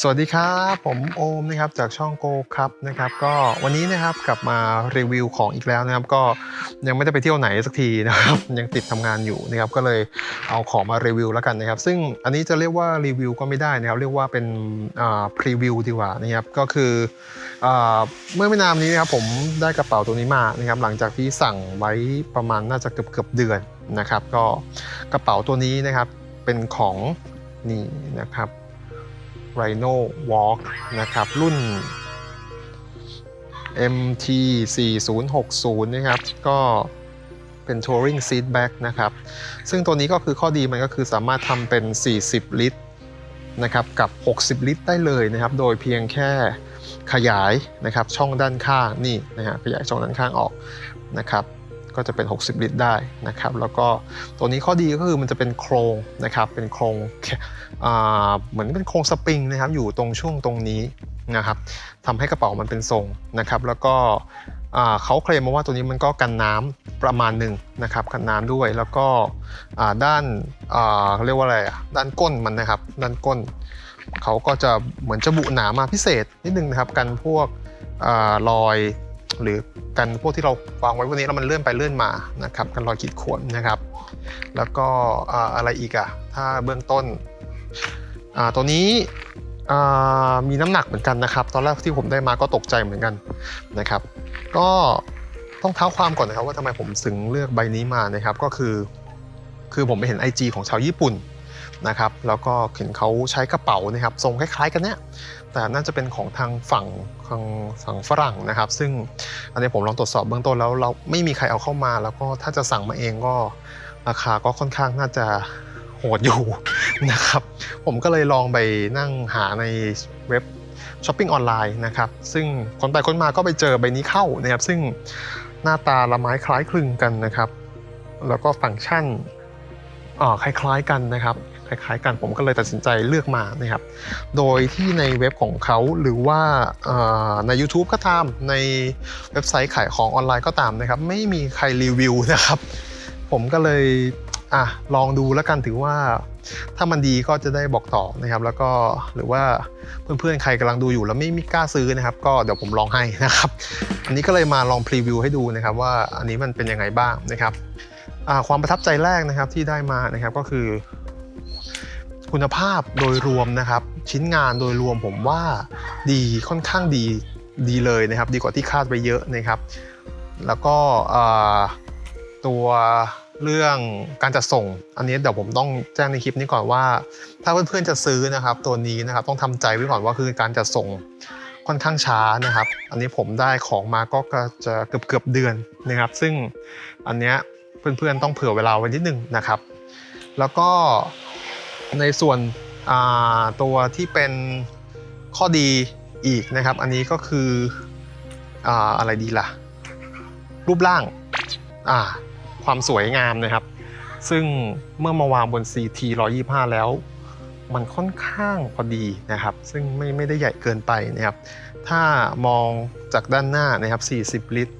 สวัสดีครับ ผมโอมนะครับจากช่องโกครับนะครับก็วันนี้นะครับกลับมารีวิวของอีกแล้วนะครับก็ยังไม่ได้ไปเที่ยวไหนสักทีนะครับยังติดทำงานอยู่นะครับก็เลยเอาของมารีวิวแล้วกันนะครับ ซึ่งอันนี้จะเรียกว่ารีวิวก็ไม่ได้นะครับเรียกว่าเป็นพรีวิวดีกว่านะครับก็คืออาเมื่อไม่นานนี้นะครับผมได้กระเป๋าตัวนี้มานะครับหลังจากที่สั่งไว้ประมาณน่าจะเกือบเกือบเดือนนะครับ ก็กระเป๋าตัวนี้นะครับเป็นของนี่นะครับ Rhino Walk นะครับ รุ่น MT 4060นะครับ ก็เป็น Touring Seat Back นะครับ ซึ่งตัวนี้ก็คือข้อดีมันก็คือสามารถทำเป็น 40 ลิตรนะครับกับ 60 ลิตรได้เลยนะครับ โดยเพียงแค่ขยายนะครับช่องด้านข้างนี่นะฮะขยายช่องด้านข้างออกนะครับก็จะเป็น 60 ลิตรได้นะครับ แล้วก็ตัวนี้ข้อดีก็คือมันจะเป็นโครงนะครับเป็นโครง เหมือนเป็นโครงสปริงนะครับอยู่ตรงช่วงตรงนี้นะครับทำให้กระเป๋ามันเป็นทรงนะครับ แล้วก็เขาเคลมมาว่าตัวนี้มันก็กันน้ำประมาณหนึ่งนะครับกันน้ำด้วยแล้วก็ด้านเาเรียกว่าอะไรอะด้านก้นมันนะครับ ด้านก้นเขาก็จะเหมือนจะบุหนามาพิเศษนิดนึงนะครับกันพวกอรอย หรือกันพวกที่เราวางไว้วันนี้แล้วมันเลื่อนไปเลื่อนมานะครับกันรอยขีดข่วนนะครับ แล้วก็อะไรอีกอะถ้าเบื้องต้น อ่าตัวนี้มีน้ำหนักเหมือนกันนะครับ ตอนแรกที่ผมได้มาก็ตกใจเหมือนกันนะครับ ก็ต้องเท้าความก่อนนะครับ ว่าทำไมผมถึงเลือกใบนี้มานะครับ ก็คือ คือผมไปเห็น IG ของชาวญี่ปุ่นนะครับ แล้วก็เห็นเขาใช้กระเป๋านะครับทรงคล้ายๆ กันเนี่ยแต่น่าจะเป็นของทางฝั่งทางฝั่งฝรั่งนะครับ ซึ่งอันนี้ผมลองตรวจสอบเบื้องต้นแล้วเราไม่มีใครเอาเข้ามา แล้วก็ถ้าจะสั่งมาเองก็ราคาก็ค่อนข้างน่าจะ ดอยู่นะครับ ผมก็เลยลองไปนั่งหาในเว็บช้อปปิ้งออนไลน์นะครับ ซึ่งคนไปคนมาก็ไปเจอใบนี้เข้านะครับ ซึ่งหน้าตาละไม้คล้ายคลึงกันนะครับ แล้วก็ฟังก์ชันอ่าคล้ายๆกันนะครับคล้ายๆกันผมก็เลยตัดสินใจเลือกมานะครับ โดยที่ในเว็บของเขาหรือว่าใน YouTube ก็ตามในเว็บไซต์ขายของออนไลน์ก็ตามนะครับ ไม่มีใครรีวิวนะครับ ผมก็เลย อะลองดูแล้วกันถือว่า ถ้ามันดีก็จะได้บอกต่อนะครับ แล้วก็หรือว่าเพื่อนๆใครกำลังดูอยู่แล้วไม่มีกล้าซื้อนะครับ ก็เดี๋ยวผมลองให้นะครับ อันนี้ก็เลยมาลองพรีวิวให้ดูนะครับว่าอันนี้มันเป็นยังไงบ้างนะครับความประทับใจแรกนะครับที่ได้มานะครับก็คือ คุณภาพโดยรวมนะครับ ชิ้นงานโดยรวมผมว่าดีค่อนข้างดีดีเลยนะครับ ดีกว่าที่คาดไปเยอะนะครับ แล้วก็ตัว เรื่องการจัดส่ง อันนี้เดี๋ยวผมต้องแจ้งในคลิปนี้ก่อนว่า ถ้าเพื่อนๆจะซื้อนะครับ ตัวนี้นะครับต้องทำใจไว้ก่อนว่าคือการจัดส่งค่อนข้างช้านะครับ อันนี้ผมได้ของมาก็จะเกือบเกือบเดือนนะครับ ซึ่งอันเนี้ยเพื่อนๆต้องเผื่อเวลาไว้นิดนึงนะครับ แล้วก็ในส่วนตัวที่เป็นข้อดีอีกนะครับ อันนี้ก็คือออะไรดีล่ะ รูปร่างอ่า ความสวยงามนะครับ ซึ่งเมื่อมาวางบน CT 125 แล้ว มันค่อนข้างพอดีนะครับ ซึ่งไม่ไม่ได้ใหญ่เกินไปนะครับ ถ้ามองจากด้านหน้านะครับ 40 ลิตร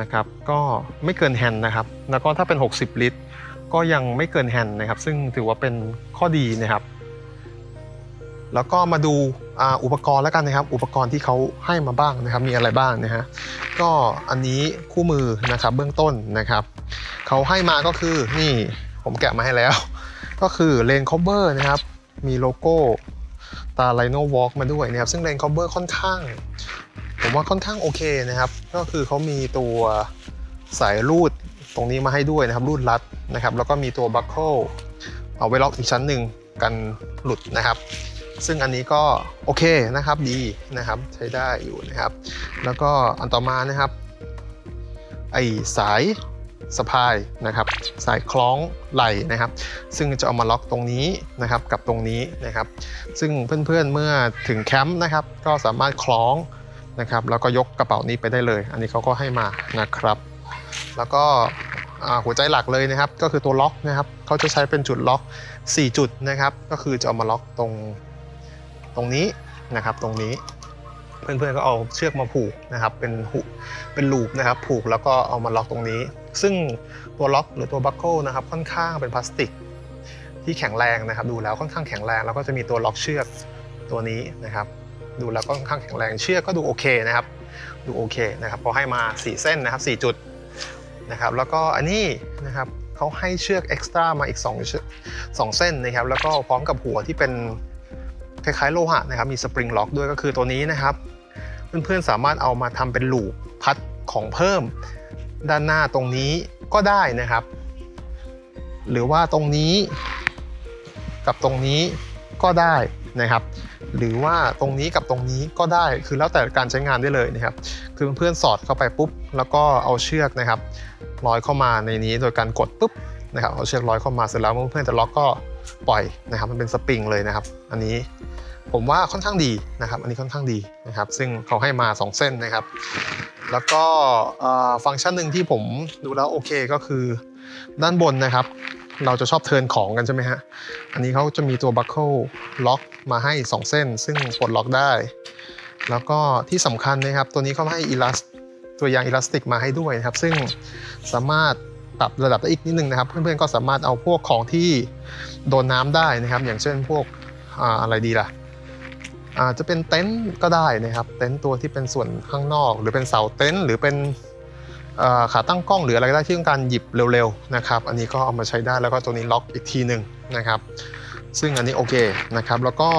นะครับ ก็ไม่เกินแฮนด์นะครับ แล้วก็ถ้าเป็น 60 ลิตร ก็ยังไม่เกินแฮนด์นะครับ ซึ่งถือว่าเป็นข้อดีนะครับ แล้วก็มาดูอุปกรณ์แล้วกันนะครับ อุปกรณ์ที่เขาให้มาบ้างนะครับ มีอะไรบ้างนะฮะก็อันนี้คู่มือนะครับเบื้องต้นนะครับเขาให้มาก็คือนี่ผมแกะมาให้แล้ว ก็คือเลนคอเบอร์นะครับ มีโลโก้ตาไลโนวอล์กมาด้วยนะครับ ซึ่งเลนคอเบอร์ค่อนข้าง ผมว่าค่อนข้างโอเคนะครับ ก็คือเขามีตัวสายรูดตรงนี้มาให้ด้วยนะครับรูดรัดนะครับ แล้วก็มีตัวบัคเกิลเอาไว้ล็อกอีกชั้นหนึ่งกันหลุดนะครับ ซึ่งอันนี้ก็โอเคนะครับดีนะครับใช้ได้อยู่นะครับ แล้วก็อันต่อมานะครับไอสายสะพายนะครับ สายคล้องไหล่นะครับ ซึ่งจะเอามาล็อกตรงนี้นะครับกับตรงนี้นะครับ ซึ่งเพื่อนๆเมื่อถึงแคมป์นะครับ ก็สามารถคล้องนะครับแล้วก็ยกกระเป๋านี้ไปได้เลย อันนี้เขาก็ให้มานะครับ แล้วก็หัวใจหลักเลยนะครับ ก็คือตัวล็อกนะครับเขาจะใช้เป็นจุดล็อก 4 จุดนะครับ ก็คือจะเอามาล็อกตรง รงนี้นะครับตรงนี้ เพื่อนๆก็เอาเชือกมาผูกนะครับ เป็นหุเป็นลูปนะครับ ผูกแล้วก็เอามาล็อกตรงนี้ ซึ่งตัวล็อกหรือตัวบัคเกิลนะครับค่อนข้างเป็นพลาสติก ที่แข็งแรงนะครับ ดูแล้วค่อนข้างแข็งแรงแล้วก็จะมีตัวล็อกเชือกตัวนี้นะครับ ดูแล้วก็ค่อนข้างแข็งแรงเชือกก็ดูโอเคนะครับ ดูโอเคนะครับเพอให้มา 4 เส้นนะครับ 4 จุดนะครับแล้วก็อันนี้นะครับเขาให้เชือกเอ็กซ์ตร้ามาอีก2อกสองเส้นนะครับ แล้วก็พร้อมกับหัวที่เป็น คล้ายๆโลหะนะครับมีสปริงล็อกด้วยก็คือตัวนี้นะครับ เพื่อนๆสามารถเอามาทำเป็นลูปพัดของเพิ่ม ด้านหน้าตรงนี้ก็ได้นะครับ หรือว่าตรงนี้ กับตรงนี้ก็ได้นะครับ หรือว่าตรงนี้กับตรงนี้ก็ได้คือแล้วแต่การใช้งานได้เลยนะครับ คือเพื่อนๆสอดเข้าไปปุ๊บ แล้วก็เอาเชือกนะครับร้อยเข้ามาในนี้โดยการกดปุ๊บนะครับเอาเชือกร้อยเข้ามาเสร็จแล้วเพื่อนๆจะล็อกก็ ปล่อยนะครับ มันเป็นสปริงเลยนะครับ อันนี้ผมว่าค่อนข้างดีนะครับ อันนี้ค่อนข้างดีนะครับ ซึ่งเขาให้มา 2 เส้นนะครับ แล้วก็ฟังก์ชันหนึ่งที่ผมดูแล้วโอเคก็คือด้านบนนะครับ เราจะชอบเทินของกันใช่ไหมฮะ อันนี้เขาจะมีตัวบัคเกิลล็อกมาให้ 2 เส้น ซึ่งปลดล็อกได้ แล้วก็ที่สำคัญนะครับ ตัวนี้เขาให้อีลาสตัวยางอีลาสติกมาให้ด้วยนะครับ ซึ่งสามารถ ปรับระดับได้อีกนิดนึงนะครับ เพื่อนๆก็สามารถเอาพวกของที่โดนน้ำได้นะครับ อย่างเช่นพวกอะไรดีล่ะอาจจะเป็นเต็นท์ก็ได้นะครับ เต็นท์ตัวที่เป็นส่วนข้างนอก หรือเป็นเสาเต็นท์หรือเป็นขาตั้งกล้องหรืออะไรก็ได้ที่ต้องการหยิบเร็วๆนะครับ อันนี้ก็เอามาใช้ได้แล้วก็ตัวนี้ล็อกอีกทีหนึ่งนะครับ ซึ่งอันนี้โอเคนะครับ แล้วก็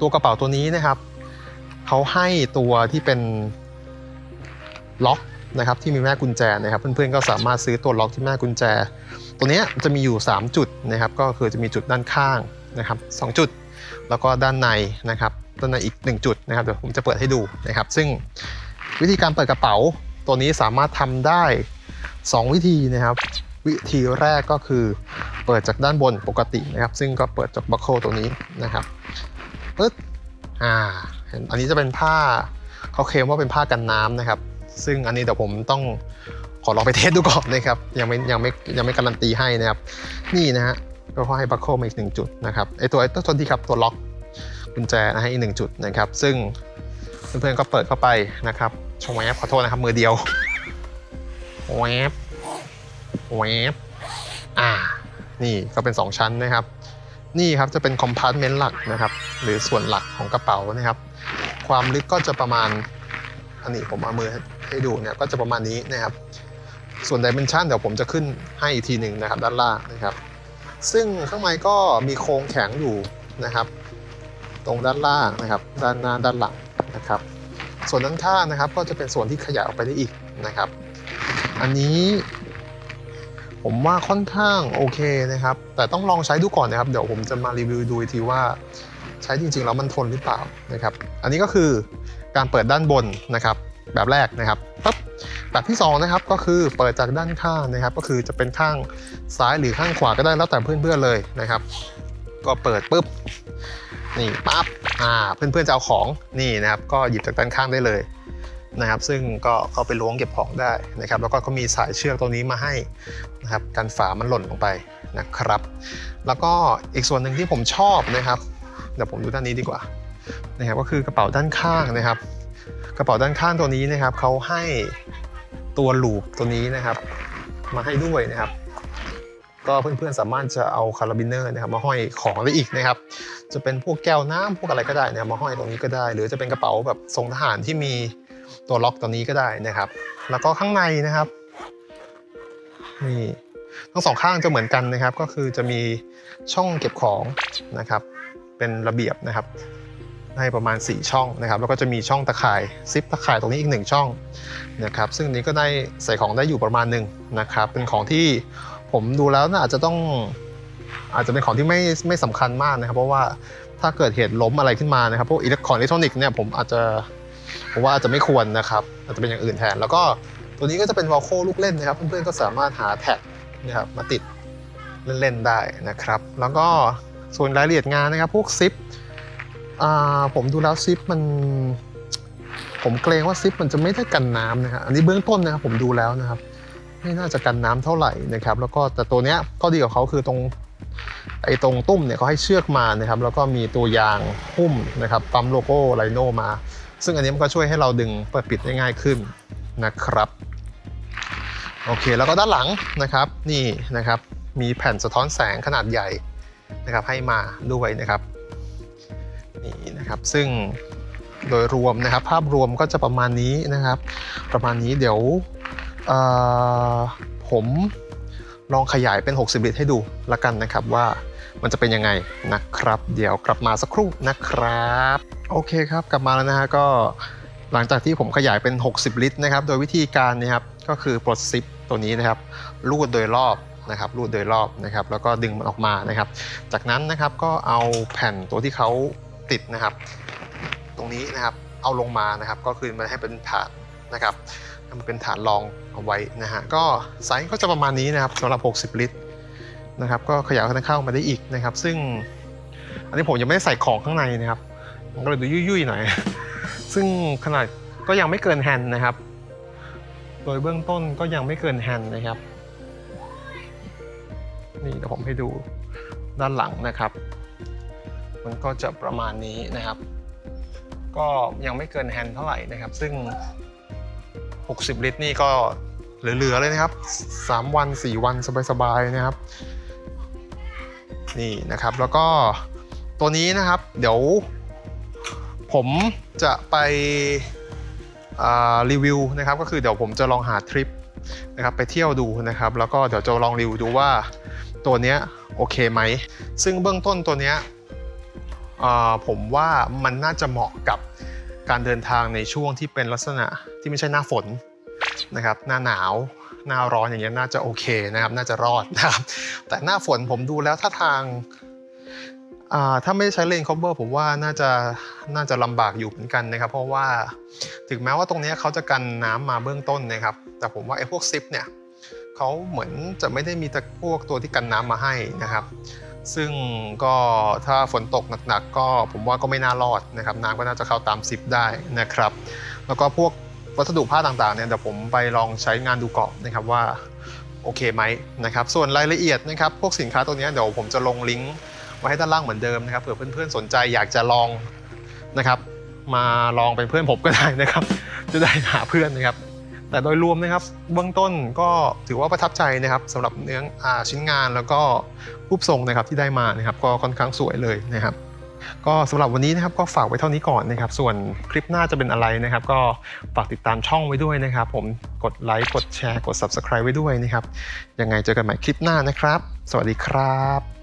ตัวกระเป๋าตัวนี้นะครับเขาให้ตัวที่เป็นล็อก นะครับที่มีแม่กุญแจนะครับเพื่อนๆก็สามารถซื้อตัวล็อกที่แม่กุญแจ ตัวนี้จะมีอยู่ 3 จุดนะครับก็คือจะมีจุดด้านข้างนะครับสองจุด แล้วก็ด้านในนะครับด้านในอีก 1 จุดนะครับเดี๋ยวผมจะเปิดให้ดูนะครับ ซึ่งวิธีการเปิดกระเป๋า ตัวนี้สามารถทำได้ 2 วิธีนะครับ วิธีแรกก็คือเปิดจากด้านบนปกตินะครับ ซึ่งก็เปิดจากบัคเกิลตัวนี้นะครับปึ๊ดอ่าเห็นอันนี้จะเป็นผ้าเขาเคลมว่าเป็นผ้ากันน้ำนะครับ ซึ่งอันนี้เดี๋ยวผมต้องขอลองไปเทสดูก่อนนะครับ ยังไม่ยังไม่ยังไม่การันตีให้นะครับ นี่นะฮะก็ให้บัคเกิลมาอีกหนึ่งจุดนะครับไอตัวไอตัวตัวที่ครับตัวล็อกกุญแจนะให้อีกหนึ่งจุดนะครับ ซึ่งเพื่อนๆก็เปิดเข้าไปนะครับชงแวบขอโทษนะครับมือเดียวแวบแวบอ่า นี่ก็เป็น 2 ชั้นนะครับ นี่ครับจะเป็นคอมพาร์ตเมนต์หลักนะครับ หรือส่วนหลักของกระเป๋านะครับ ความลึกก็จะประมาณ อันนี้ผมเอามือให้ดูเนี่ยก็จะประมาณนี้นะครับ ส่วนดิเมนชันเดี๋ยวผมจะขึ้นให้อีกทีหนึ่งนะครับด้านล่างนะครับ ซึ่งข้างในก็มีโครงแข็งอยู่นะครับ ตรงด้านล่างนะครับ ด้านหน้าด้านหลังนะครับ ส่วนด้านข้างนะครับ ก็จะเป็นส่วนที่ขยายออกไปได้อีกนะครับ อันนี้ผมว่าค่อนข้างโอเคนะครับ แต่ต้องลองใช้ดูก่อนนะครับ เดี๋ยวผมจะมารีวิวดูอีกทีว่าใช้จริงๆแล้วมันทนหรือเปล่านะครับ อันนี้ก็คือ การเปิดด้านบนนะครับ แบบแรกนะครับปั๊บแบบที่สองนะครับก็คือเปิดจากด้านข้างนะครับ ก็คือจะเป็นข้างซ้ายหรือข้างขวาก็ได้แล้วแต่เพื่อนๆเลยนะครับ ก็เปิดปุ๊บนี่ปั๊บอ่าเพื่อนๆจะเอาของนี่นะครับ ก็หยิบจากด้านข้างได้เลยนะครับ ซึ่งก็เข้าไปล้วงเก็บของได้นะครับ แล้วก็เขามีสายเชือกตัวนี้มาให้นะครับกันฝามันหล่นลงไปนะครับ แล้วก็อีกส่วนหนึ่งที่ผมชอบนะครับเดี๋ยวผมดูด้านนี้ดีกว่า นะครับก็คือกระเป๋าด้านข้างนะครับ กระเป๋าด้านข้างตัวนี้นะครับเขาให้ตัวลูปตัวนี้นะครับ มาให้ด้วยนะครับ ก็เพื่อนๆสามารถจะเอาคาราบิเนอร์นะครับมาห้อยของได้อีกนะครับ จะเป็นพวกแก้วน้ำพวกอะไรก็ได้นะครับมาห้อยตรงนี้ก็ได้ หรือจะเป็นกระเป๋าแบบทรงทหารที่มีตัวล็อกตัวนี้ก็ได้นะครับ แล้วก็ข้างในนะครับนี่ทั้งสองข้างจะเหมือนกันนะครับ ก็คือจะมีช่องเก็บของนะครับ เป็นระเบียบนะครับ ให้ประมาณ 4 ช่องนะครับแล้วก็จะมีช่องตะข่ายซิปตะข่ายตรงนี้อีก 1 ช่องนะครับซึ่งนี้ก็ได้ใส่ของได้อยู่ประมาณหนึ่งนะครับเป็นของที่ผมดูแล้วน่าอาจจะต้องอาจจะเป็นของที่ไม่ไม่สำคัญมากนะครับ เพราะว่าถ้าเกิดเหตุล้มอะไรขึ้นมานะครับพวกอิเล็กของอิเล็กทรอนิกส์เนี่ยผมอาจจะผมว่าอาจจะไม่ควรนะครับอาจจะเป็นอย่างอื่นแทน แล้วก็ตัวนี้ก็จะเป็นวอลโคลูกเล่นนะครับ เพื่อนๆก็สามารถหาแท็กนะครับมาติดเล่นๆได้นะครับ แล้วก็ส่วนรายละเอียดงานนะครับ พวกซิป อ่าผมดูแล้วซิปมัน ผมเกรงว่าซิปมันจะไม่ได้กันน้ำนะครับอันนี้เบื้องต้นนะครับผมดูแล้วนะครับ ไม่น่าจะกันน้ำเท่าไหร่นะครับ แล้วก็แต่ตัวเนี้ยข้อดีของเขาคือตรงไอ้ตรงตุ้มเนี่ยเขาให้เชือกมานะครับ แล้วก็มีตัวยางหุ้มนะครับปั๊มโลโก้ไลโนมา ซึ่งอันนี้มันก็ช่วยให้เราดึงเปิดปิดได้ง่ายขึ้นนะครับโอเคแล้วก็ด้านหลังนะครับนี่นะครับมีแผ่นสะท้อนแสงขนาดใหญ่นะครับให้มาด้วยนะครับ นี่นะครับซึ่งโดยรวมนะครับ ภาพรวมก็จะประมาณนี้นะครับ ประมาณนี้เดี๋ยวผมลองขยายเป็น 60 ลิตรให้ดูละกันนะครับว่ามันจะเป็นยังไงนะครับ เดี๋ยวกลับมาสักครู่นะครับ โอเคครับกลับมาแล้วนะฮะก็หลังจากที่ผมขยายเป็น 60 ลิตรนะครับ โดยวิธีการเนะครับก็คือปลดซิปตัวนี้นะครับลูดโดยรอบนะครับลูดโดยรอบนะครับ แล้วก็ดึงมันออกมานะครับ จากนั้นนะครับก็เอาแผ่นตัวที่เขา ติดนะครับ ตรงนี้นะครับเอาลงมานะครับ ก็คือมันให้เป็นฐานนะครับให้มันเป็นฐานรองเอาไว้นะฮะก็ไซส์ก็จะประมาณนี้นะครับสำหรับ 60 ลิตรนะครับ ก็ขยายข้างเข้ามาได้อีกนะครับ ซึ่งอันนี้ผมยังไม่ได้ใส่ของข้างในนะครับมันก็เลยดูยุ่ยๆหน่อย ซึ่งขนาดก็ยังไม่เกินแฮนด์นะครับ โดยเบื้องต้นก็ยังไม่เกินแฮนด์นะครับ นี่เดี๋ยวผมให้ดูด้านหลังนะครับ มันก็จะประมาณนี้นะครับ ก็ยังไม่เกินแฮนด์เท่าไหร่นะครับ ซึ่ง 60 ลิตรนี่ก็เหลือๆเลยนะครับ 3 วัน 4 วันสบายๆนะครับ นี่นะครับแล้วก็ตัวนี้นะครับเดี๋ยว ผมจะไปรีวิวนะครับก็คือเดี๋ยวผมจะลองหาทริปนะครับไปเที่ยวดูนะครับ แล้วก็เดี๋ยวจะลองรีวิวดูว่าตัวเนี้ยโอเคไหม ซึ่งเบื้องต้นตัวเนี้ย ผมว่ามันน่าจะเหมาะกับการเดินทางในช่วงที่เป็นลักษณะที่ไม่ใช่หน้าฝนนะครับหน้าหนาวหน้าร้อนอย่างเงี้ยน่าจะโอเคนะครับน่าจะรอดนะครับแต่หน้าฝนผมดูแล้วถ้าทางถ้าไม่ใช้เลนคอ v เ r ผมว่าน่าจะน่าจะลำบากอยู่เหมือนกันนะครับ เพราะว่าถึงแม้ว่าตรงนี้เขาจะกันน้ำมาเบื้องต้นนะครับ แต่ผมว่าไอ้พวกซิปเนี่ยเขาเหมือนจะไม่ได้มีแต่พวกตัวที่กันน้ำมาให้นะครับ ซึ่งก็ถ้าฝนตกหนักๆก็ผมว่าก็ไม่น่ารอดนะครับน้ำก็น่าจะเข้าตามซิปได้นะครับ แล้วก็พวกวัสดุผ้าต่างๆเนี่ยเดี๋ยวผมไปลองใช้งานดูก่อนนะครับว่าโอเคไหมนะครับ ส่วนรายละเอียดนะครับ พวกสินค้าตัวนี้เดี๋ยวผมจะลงลิงก์ไว้ให้ด้านล่างเหมือนเดิมนะครับเผื่อเพื่อนๆสนใจอยากจะลองนะครับ มาลองเป็นเพื่อนผมก็ได้นะครับ จะได้หาเพื่อนนะครับ แต่โดยรวมนะครับเบื้องต้นก็ถือว่าประทับใจนะครับสำหรับเนื้ออชิ้นงานแล้วก็รูปทรงนะครับที่ได้มานะครับก็ค่อนข้างสวยเลยนะครับ ก็สำหรับวันนี้นะครับก็ฝากไว้เท่านี้ก่อนนะครับ ส่วนคลิปหน้าจะเป็นอะไรนะครับ ก็ฝากติดตามช่องไว้ด้วยนะครับ ผมกดไลค์กดแชร์กด Subscribe ไว้ด้วยนะครับยังไงเจอกันใหม่คลิปหน้านะครับ สวัสดีครับ